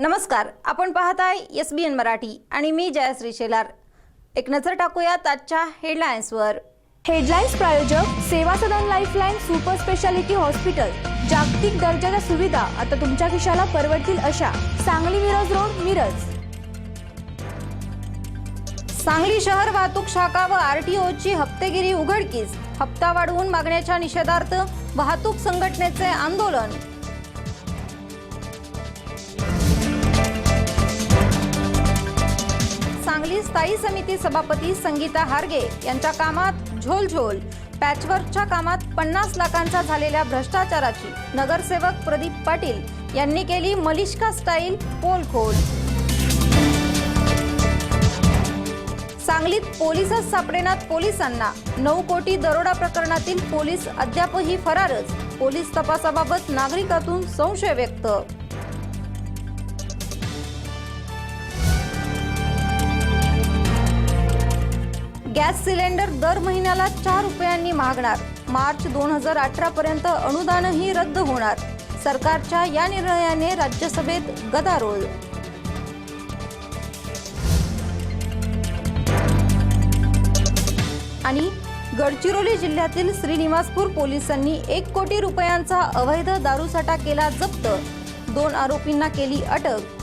नमस्कार आपण पाहताय एस बी एन मराठी आणि मी जयश्री शेलार. एक नजर टाकूयात आजच्या हेडलाईन्सवर. हेडलाईन्स प्रायोजक Seva Sadan lifeline super speciality hospital. जागतिक दर्जाच्या सुविधा आता तुमच्या खिशाला परवडतील अशा सांगली मिरज रोड मिरज. सांगली शहर वाहतूक शाखा व आरटीओची हप्तेगिरी उघडकीस. हप्ता वाढवून मागण्याच्या निषेधार्थ वाहतूक संघटनेचे आंदोलन. सांगली स्थायी समिती सभापती संगीता हारगे यांच्या कामात झोलझोल. पॅचवर्कच्या कामात पन्नास लाखांचा झालेल्या भ्रष्टाचाराची नगरसेवक प्रदीप पाटील यांनी केली मलिष्का स्टाईल पोलखोल. सांगलीत पोलीसच सापडेनात पोलिसांना नऊ कोटी दरोडा प्रकरणातील पोलीस अद्यापही फरारच. पोलीस तपासाबाबत नागरिकातून संशय व्यक्त. गॅस सिलेंडर दर महिन्याला चार रुपयांनी महागणार. मार्च दोन हजार अठरा पर्यंत अनुदानही रद्द होणार. सरकारच्या या निर्णयाने राज्यसभेत गदारोळ. आणि गडचिरोली जिल्ह्यातील श्रीनिवासपूर पोलिसांनी एक कोटी रुपयांचा अवैध दारूसाठा केला जप्त. दोन आरोपींना केली अटक.